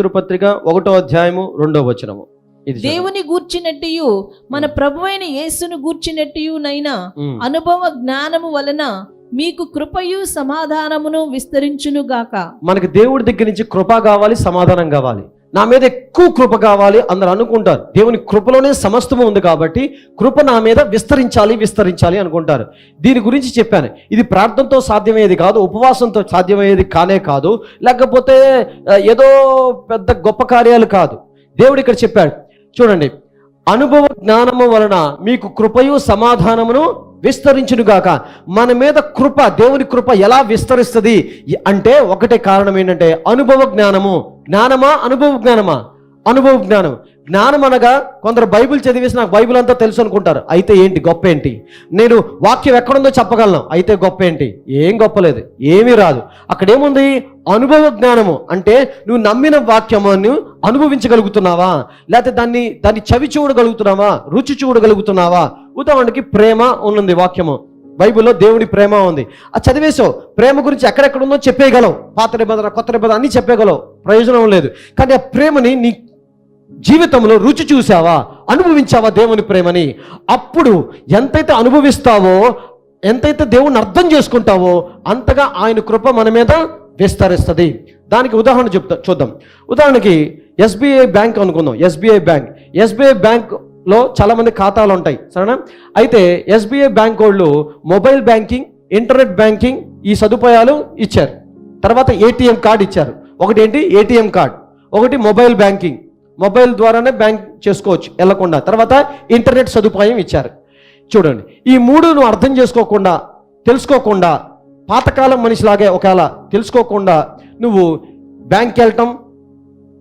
పేతురు పత్రిక ఒకటో అధ్యాయము రెండో వచనము. దేవుని గూర్చినట్టు మన ప్రభు అయిన యేసును గూర్చినట్టునైనా ఉమ్. అనుభవ జ్ఞానము వలన మీకు కృపయు సమాధానమును విస్తరించును గాక మనకి దేవుడి దగ్గర నుంచి కృప కావాలి సమాధానం కావాలి నా మీద ఎక్కువ కృప కావాలి అందరు అనుకుంటారు. దేవుని కృపలోనే సమస్తము ఉంది కాబట్టి కృప నా మీద విస్తరించాలి విస్తరించాలి అనుకుంటారు. దీని గురించి చెప్పాను. ఇది ప్రార్థనతో సాధ్యమయ్యేది కాదు ఉపవాసంతో సాధ్యమయ్యేది కానే కాదు. లేకపోతే ఏదో పెద్ద గొప్ప కార్యాలు కాదు. దేవుడు ఇక్కడ చెప్పాడు. చూడండి అనుభవ జ్ఞానము వలన మీకు కృపయు సమాధానమును విస్తరించునుగాక. మన మీద కృప దేవుని కృప ఎలా విస్తరిస్తుంది? అంటే ఒకటే కారణం ఏంటంటే అనుభవ జ్ఞానము. జ్ఞానమా అనుభవ జ్ఞానమా? అనుభవ జ్ఞానం. జ్ఞానం అనగా కొందరు బైబిల్ చదివేసి నాకు బైబిల్ అంతా తెలుసు అనుకుంటారు. అయితే ఏంటి? గొప్ప ఏంటి? నేను వాక్యం ఎక్కడుందో చెప్పగలను. అయితే గొప్ప ఏంటి? ఏం గొప్పలేదు. ఏమీ రాదు. అక్కడేముంది? అనుభవ జ్ఞానము. అంటే నువ్వు నమ్మిన వాక్యమును అనుభవించగలుగుతున్నావా? లేకపోతే దాన్ని దాన్ని చవి చూడగలుగుతున్నావా? రుచి చూడగలుగుతున్నావా? ఉదాహరణకి ప్రేమ ఉన్నది వాక్యము. బైబిల్లో దేవుడి ప్రేమ ఉంది. అది చదివేసావు ప్రేమ గురించి ఎక్కడెక్కడ ఉందో చెప్పేయగలవు. పాత నిబంధన కొత్త నిబంధన అన్ని చెప్పేయగలవు. ప్రయోజనం లేదు. కానీ ఆ ప్రేమని నీ జీవితంలో రుచి చూసావా అనుభవించావా దేవుని ప్రేమని? అప్పుడు ఎంతైతే అనుభవిస్తావో ఎంతైతే దేవుని అర్థం చేసుకుంటావో అంతగా ఆయన కృప మన మీద విస్తరిస్తుంది. దానికి ఉదాహరణ చెప్తా చూద్దాం. ఉదాహరణకి ఎస్బీఐ బ్యాంక్ అనుకుందాం. SBI bank. ఎస్బీఐ బ్యాంక్ లో చాలామంది ఖాతాలు ఉంటాయి. సరేనా? అయితే ఎస్బీఐ బ్యాంక్ వాళ్ళు మొబైల్ బ్యాంకింగ్ ఇంటర్నెట్ బ్యాంకింగ్ ఈ సదుపాయాలు ఇచ్చారు. తర్వాత ఏటీఎం కార్డు ఇచ్చారు. ఒకటి ఏంటి ఏటీఎం కార్డ్. ఒకటి మొబైల్ బ్యాంకింగ్. మొబైల్ ద్వారానే బ్యాంక్ చేసుకోవచ్చు వెళ్ళకుండా. తర్వాత ఇంటర్నెట్ సదుపాయం ఇచ్చారు. చూడండి ఈ మూడు నువ్వు అర్థం చేసుకోకుండా తెలుసుకోకుండా పాతకాలం మనిషిలాగే ఒకవేళ తెలుసుకోకుండా నువ్వు బ్యాంక్కి వెళ్ళటం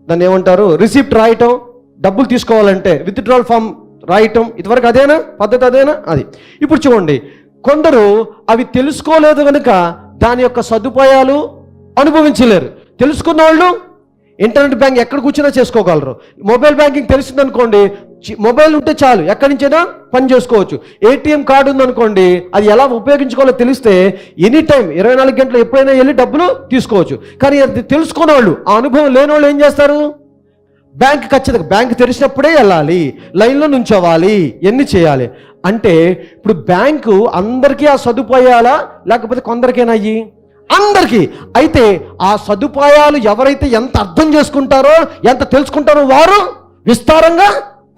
దాన్ని ఏమంటారు? రిసిప్ట్ రాయటం డబ్బులు తీసుకోవాలంటే విత్డ్రాల్ ఫామ్ రాయటం ఇదివరకు అదేనా? పద్ధతి అదేనా? అది. ఇప్పుడు చూడండి కొందరు అవి తెలుసుకోలేదు కనుక దాని యొక్క సదుపాయాలు అనుభవించలేరు. తెలుసుకున్న వాళ్ళు ఇంటర్నెట్ బ్యాంక్ ఎక్కడ కూర్చున్నా చేసుకోగలరు. మొబైల్ బ్యాంకింగ్ తెలిసిందనుకోండి మొబైల్ ఉంటే చాలు ఎక్కడి నుంచైనా పని చేసుకోవచ్చు. ఏటీఎం కార్డు ఉందనుకోండి అది ఎలా ఉపయోగించుకోవాలో తెలిస్తే ఎనీ టైం ఇరవై నాలుగు గంటలు ఎప్పుడైనా వెళ్ళి డబ్బులు తీసుకోవచ్చు. కానీ అది తెలుసుకున్న వాళ్ళు ఆ అనుభవం లేని వాళ్ళు ఏం చేస్తారు? బ్యాంక్ ఖచ్చితంగా బ్యాంక్ తెరిచినప్పుడే వెళ్ళాలి లైన్లో నుంచోవాలి ఎన్ని చేయాలి? అంటే ఇప్పుడు బ్యాంకు అందరికీ ఆ సదుపాయాలా? లేకపోతే కొందరికేనా అందరికీ. అయితే ఆ సదుపాయాలు ఎవరైతే ఎంత అర్థం చేసుకుంటారో ఎంత తెలుసుకుంటారో వారు విస్తారంగా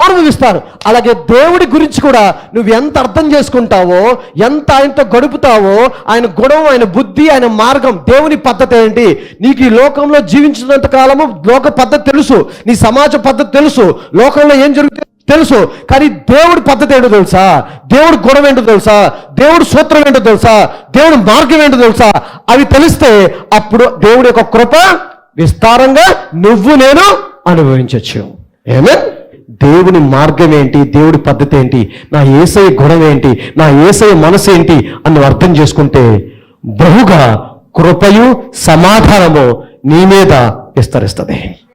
అనుభవిస్తారు. అలాగే దేవుడి గురించి కూడా నువ్వు ఎంత అర్థం చేసుకుంటావో ఎంత ఆయనతో గడుపుతావో ఆయన గుణం ఆయన బుద్ధి ఆయన మార్గం దేవుని పద్ధతి ఏంటి? నీకు ఈ లోకంలో జీవించినంత కాలము లోక పద్ధతి తెలుసు. నీ సమాజ పద్ధతి తెలుసు. లోకంలో ఏం జరుగుతుంది తెలుసు. కానీ దేవుడి పద్ధతి ఏంటో తెలుసా? దేవుడి గుణం ఏంటో తెలుసా? దేవుడి సూత్రం ఏంటో తెలుసా? దేవుడి మార్గం ఏంటో తెలుసా? అవి తెలిస్తే అప్పుడు దేవుడి యొక్క కృప విస్తారంగా నువ్వు నేను అనుభవించవచ్చు ఏమే దేవుని మార్గం ఏంటి? దేవుడి పద్ధతి ఏంటి? నా ఏసై గుణం ఏంటి? నా ఏసై మనసు ఏంటి? అని అర్థం చేసుకుంటే బహుగా కృపయు సమాధానము నీ మీద విస్తరిస్తుంది.